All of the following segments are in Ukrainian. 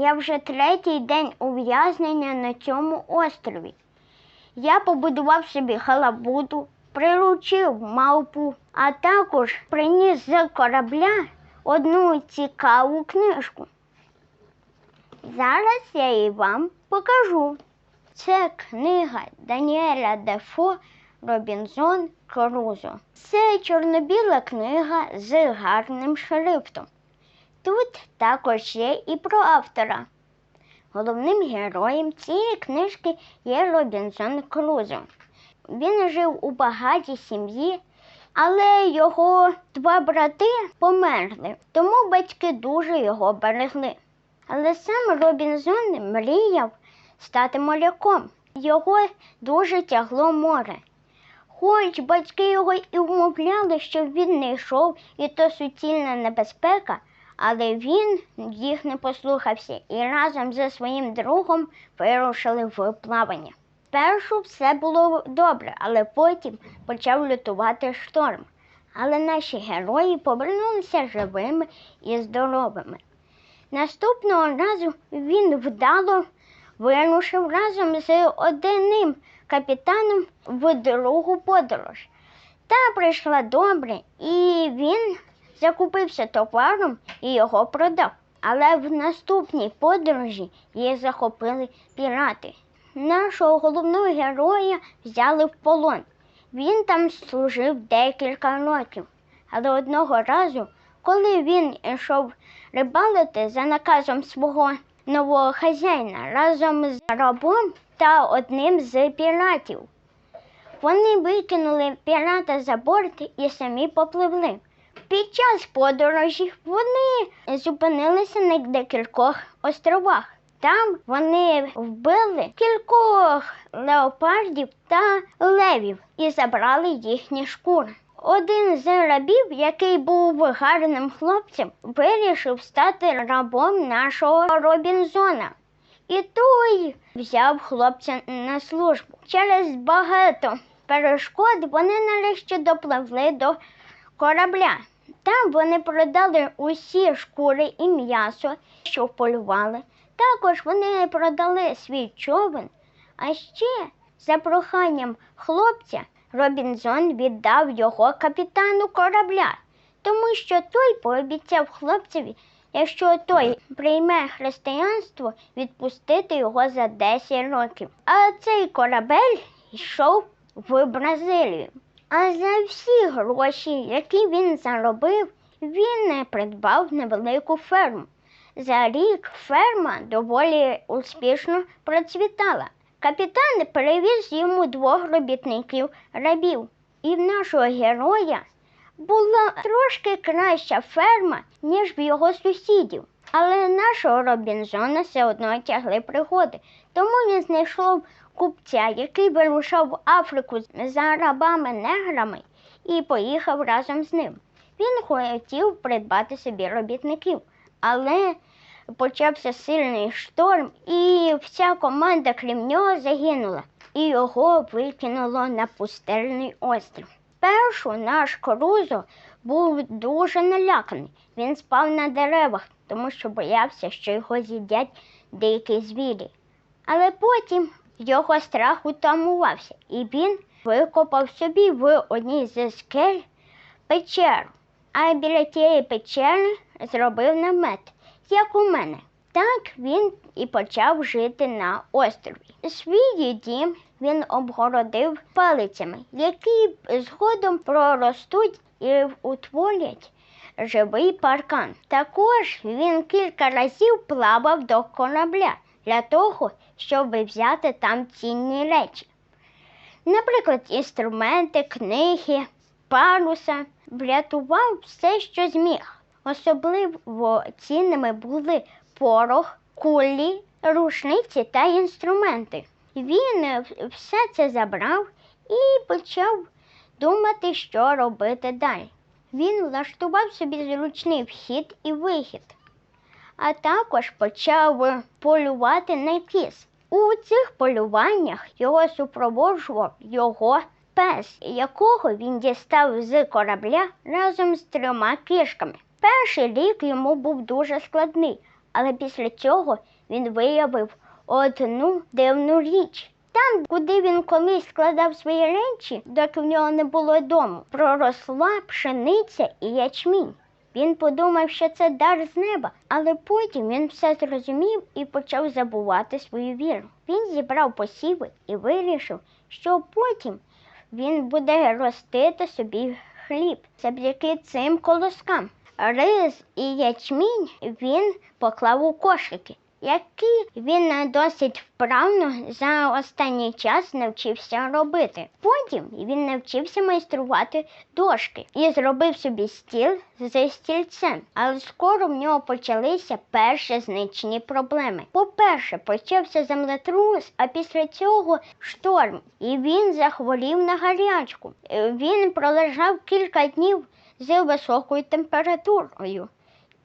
Я вже третій день ув'язнення на цьому острові. Я побудував собі халабуду, приручив мавпу, а також приніс з корабля одну цікаву книжку. Зараз я її вам покажу. Це книга Даніеля Дефо Робінзон Крузо. Це чорно-біла книга з гарним шрифтом. Тут також є і про автора. Головним героєм цієї книжки є Робінзон Крузо. Він жив у багатій сім'ї, але його два брати померли, тому батьки дуже його берегли. Але сам Робінзон мріяв стати моряком. Його дуже тягло море. Хоч батьки його і вмовляли, щоб він не йшов, і то суцільна небезпека, але він їх не послухався і разом зі своїм другом вирушили в плавання. Спершу все було добре, але потім почав лютувати шторм. Але наші герої повернулися живими і здоровими. Наступного разу він вдало вирушив разом з одним капітаном в другу подорож. Та прийшла добре, і він закупився товаром і його продав. Але в наступній подорожі її захопили пірати. Нашого головного героя взяли в полон. Він там служив декілька років. Але одного разу, коли він йшов рибалити за наказом свого нового хазяїна разом з рабом та одним з піратів. Вони викинули пірата за борт і самі попливли. Під час подорожі вони зупинилися на декількох островах. Там вони вбили кількох леопардів та левів і забрали їхні шкури. Один з рабів, який був гарним хлопцем, вирішив стати рабом нашого Робінзона. І той взяв хлопця на службу. Через багато перешкод вони нарешті допливли до корабля. Там вони продали усі шкури і м'ясо, що вполювали. Також вони продали свій човен. А ще, за проханням хлопця, Робінзон віддав його капітану корабля, тому що той пообіцяв хлопцеві, якщо той прийме християнство, відпустити його за 10 років. А цей корабель йшов в Бразилію. А за всі гроші, які він заробив, він не придбав невелику ферму. За рік ферма доволі успішно процвітала. Капітан перевіз йому двох робітників рабів, і в нашого героя була трошки краща ферма, ніж в його сусідів. Але нашого Робінзона все одно тягли пригоди. Тому він знайшов купця, який вирушав в Африку за рабами-неграми і поїхав разом з ним. Він хотів придбати собі робітників, але почався сильний шторм, і вся команда, крім нього, загинула, і його викинуло на пустельний острів. Спершу наш Крузо був дуже наляканий. Він спав на деревах, тому що боявся, що його з'їдять дикі звірі. Але потім його страх утамувався, і він викопав собі в одній зі скель печеру. А біля тієї печери зробив намет, як у мене. Так він і почав жити на острові. Свій дім він обгородив палицями, які згодом проростуть і утворять живий паркан. Також він кілька разів плавав до корабля для того, щоб взяти там цінні речі. Наприклад, інструменти, книги, паруса, врятував все, що зміг. Особливо цінними були порох, кулі, рушниці та інструменти. Він все це забрав і почав думати, що робити далі. Він влаштував собі зручний вхід і вихід, а також почав полювати на кіз. У цих полюваннях його супроводжував його пес, якого він дістав з корабля разом з трьома кішками. Перший рік йому був дуже складний, Але після цього він виявив одну дивну річ. Там, куди він колись складав свої речі, доки в нього не було дому, проросла пшениця і ячмінь. Він подумав, що це дар з неба, але потім він все зрозумів і почав забувати свою віру. Він зібрав посіви і вирішив, що потім він буде ростити собі хліб завдяки цим колоскам. Рис і ячмінь він поклав у кошики, які він досить вправно за останній час навчився робити. Потім він навчився майструвати дошки і зробив собі стіл зі стільцем. Але скоро в нього почалися перші значні проблеми. По-перше, почався землетрус, а після цього шторм, і він захворів на гарячку. Він пролежав кілька днів з високою температурою.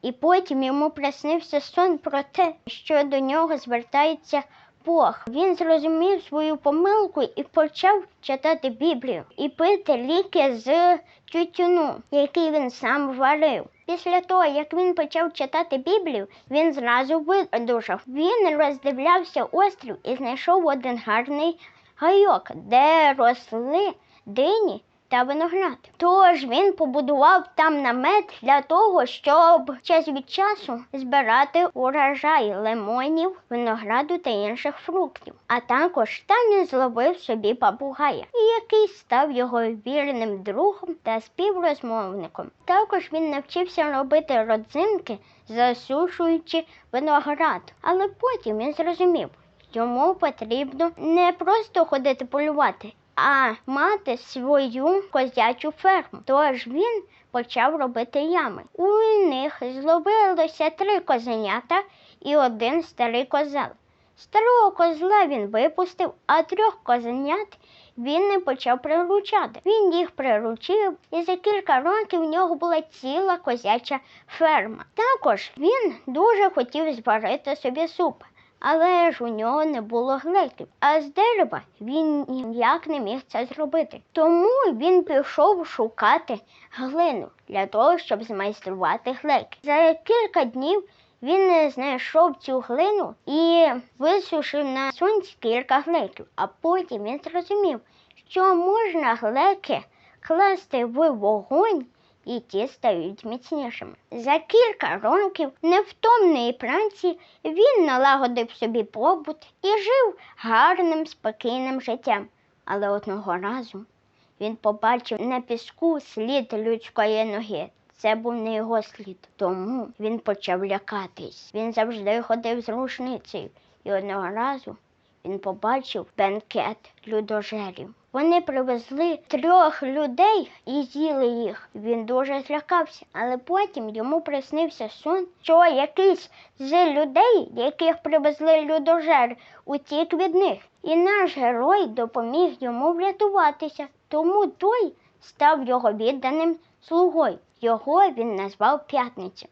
І потім йому приснився сон про те, що до нього звертається Бог. Він зрозумів свою помилку і почав читати Біблію і пити ліки з тютюну, який він сам варив. Після того, як він почав читати Біблію, він зразу видужав. Він роздивлявся острів і знайшов один гарний гайок, де росли дині та виноград. Тож він побудував там намет для того, щоб час від часу збирати урожай лимонів, винограду та інших фруктів. А також там він зловив собі папугая, який став його вірним другом та співрозмовником. Також він навчився робити родзинки, засушуючи виноград. Але потім він зрозумів, йому потрібно не просто ходити полювати, а мати свою козячу ферму. Тож він почав робити ями. У них зловилося три козенята і один старий козел. Старого козла він випустив, а трьох козенят він не почав приручати. Він їх приручив, і за кілька років в нього була ціла козяча ферма. Також він дуже хотів зварити собі суп. Але ж у нього не було глеків, а з дерева він ніяк не міг це зробити. Тому він пішов шукати глину для того, щоб змайструвати глеки. За кілька днів він знайшов цю глину і висушив на сонці кілька глеків, а потім він зрозумів, що можна глеки класти в вогонь і ті стають міцнішими. За кілька років невтомної праці він налагодив собі побут і жив гарним, спокійним життям. Але одного разу він побачив на піску слід людської ноги. Це був не його слід, тому він почав лякатись. Він завжди ходив з рушницею, і одного разу він побачив бенкет людожерів. Вони привезли трьох людей і з'їли їх. Він дуже злякався, але потім йому приснився сон, що якийсь з людей, яких привезли людожери, утік від них. І наш герой допоміг йому врятуватися. Тому той став його відданим слугою. Його він назвав П'ятниця.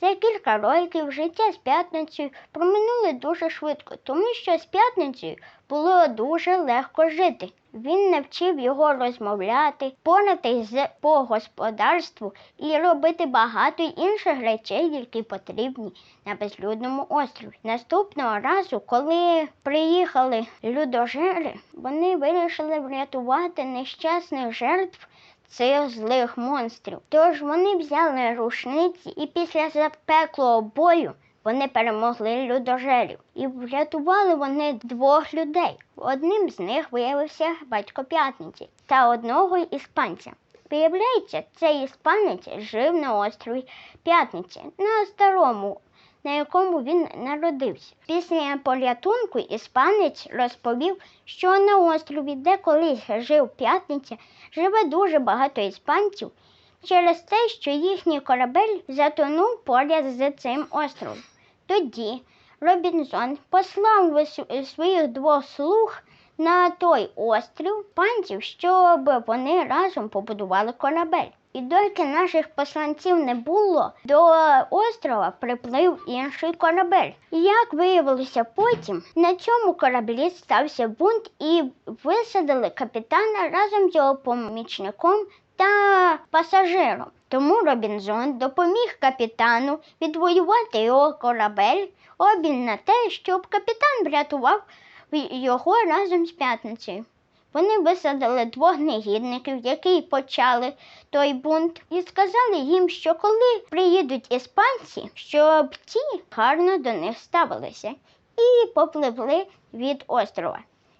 За кілька років життя з п'ятницею проминули дуже швидко, тому що з п'ятницею було дуже легко жити. Він навчив його розмовляти, поратись з по господарству і робити багато інших речей, які потрібні на безлюдному острові. Наступного разу, коли приїхали людожери, вони вирішили врятувати нещасних жертв цих злих монстрів. Тож вони взяли рушниці і після запеклого бою вони перемогли людожерів і врятували вони двох людей. Одним з них виявився батько п'ятниці та одного іспанця. Виявляється, цей іспанець жив на острові П'ятниці, на старому, на якому він народився. Після порятунку іспанець розповів, що на острові, де колись жив п'ятниця, живе дуже багато іспанців через те, що їхній корабель затонув поряд з цим островом. Тоді Робінзон послав своїх двох слуг на той острів панців, щоб вони разом побудували корабель. І доки наших посланців не було, до острова приплив інший корабель. І як виявилося потім, на цьому кораблі стався бунт і висадили капітана разом з його помічником та пасажиром. Тому Робінзон допоміг капітану відвоювати його корабель обмін на те, щоб капітан врятував його разом з п'ятницею. Вони висадили двох негідників, які почали той бунт, і сказали їм, що коли приїдуть іспанці, щоб ті гарно до них ставилися, і попливли від острова.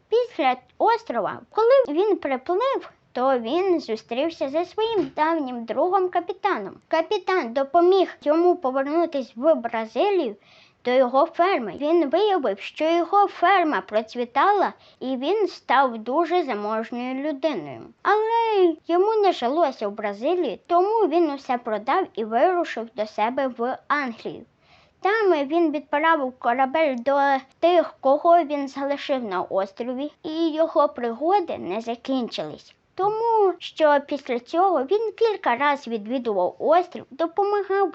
Після острова, коли він приплив, то він зустрівся зі своїм давнім другом капітаном. Капітан допоміг йому повернутися в Бразилію до його ферми. Він виявив, що його ферма процвітала і він став дуже заможною людиною. Але йому не жилося в Бразилії, тому він усе продав і вирушив до себе в Англію. Там він відправив корабель до тих, кого він залишив на острові, і його пригоди не закінчились. Тому що після цього він кілька разів відвідував острів, допомагав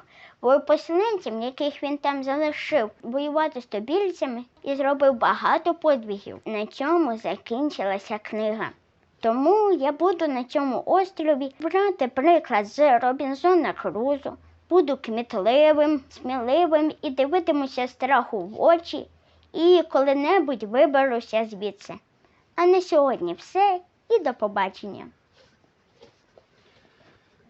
поселенцям, яких він там залишив, воювати з тобільцями і зробив багато подвигів. На цьому закінчилася книга. Тому я буду на цьому острові брати приклад з Робінзона Крузо, буду кмітливим, сміливим і дивитимуся страху в очі, і коли-небудь виберуся звідси. А на сьогодні все і до побачення.